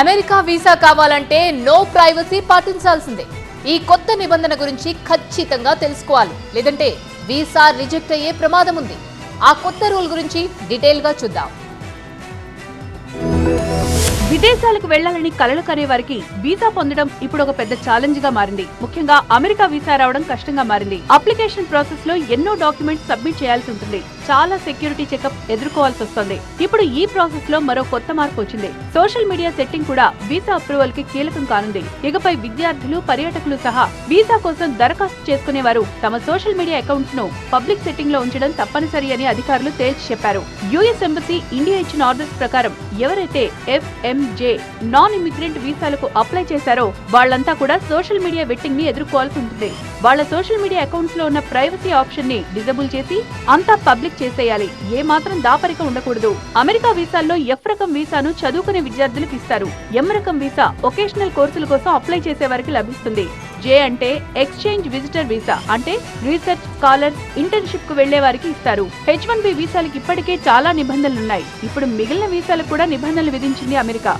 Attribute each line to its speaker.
Speaker 1: America visa కావాలంటే no privacy పాటించాల్సిందే. ఈ కొత్త నిబంధన గురించి ఖచ్చితంగా తెలుసుకోవాలి. లేదంటే వీసా రిజెక్ట్ అయ్యే ప్రమాదం ఉంది. ఆ కొత్త రూల్ గురించి డీటెయిల్గా చూద్దాం.
Speaker 2: విదేశాలకు వెళ్ళాలని కలలు కనే వారికి వీసా పొందడం ఇప్పుడు ఒక పెద్ద ఛాలెంజ్గా మారింది. ముఖ్యంగా అమెరికా వీసా రావడం కష్టంగా మారింది. అప్లికేషన్ ప్రాసెస్లో ఎన్నో డాక్యుమెంట్స్ సబ్మిట్ చేయాల్సి ఉంటుంది. చాలా సెక్యూరిటీ చెకప్ ఎదుర్కోవాల్సి వస్తుంది. ఇప్పుడు ఈ ప్రాసెస్లో మరో కొత్త మార్పు వచ్చింది. సోషల్ మీడియా సెట్టింగ్ కూడా వీసా అప్రూవల్కి కీలకం కానుంది. ఇకపై విద్యార్థులు పర్యాటకులు సహా వీసా కోసం దరఖాస్తు చేసుకునేవారు. తమ సోషల్ మీడియా అకౌంట్స్ను పబ్లిక్ సెట్టింగ్లో ఉంచడం తప్పనిసరి అని అధికారులు తేల్చి చెప్పారు. యుఎస్ ఎంబసీ ఇండియా ఇచ్చిన ఆర్డర్స్ ప్రకారం ఎవరైతే F M J non immigrant వీసాలకు apply చేశారో వాళ్ళంతా కూడా సోషల్ మీడియా వెట్టింగ్ని ఎదుర్కోవాల్సి ఉంటుంది. వాళ్ళ సోషల్ మీడియా అకౌంట్స్లో ఉన్న ప్రైవసీ ఆప్షన్ని డిజబుల్ చేసి అంతా పబ్లిక్ చేసేయాలి. ఏ మాత్రం దాపరిక ఉండకూడదు. అమెరికా వీసాల్లో ఎఫ్ రకం వీసాను చదువుకునే విద్యార్థులకు ఇస్తారు ఎం రకం వీసా ఒకేషనల్ కోర్సుల కోసం అప్లై చేసే వారికి లభిస్తుంది. జే అంటే ఎక్స్చేంజ్ విజిటర్ వీసా అంటే రీసెర్చ్ స్కాలర్స్ ఇంటర్న్షిప్కు వెళ్ళే వారికి ఇస్తారు. హెచ్ వన్ బి వీసాలకు ఇప్పటికే చాలా నిబంధనలున్నాయి. ఇప్పుడు మిగిలిన వీసాలకు కూడా నిబంధనలు విధించింది అమెరికా.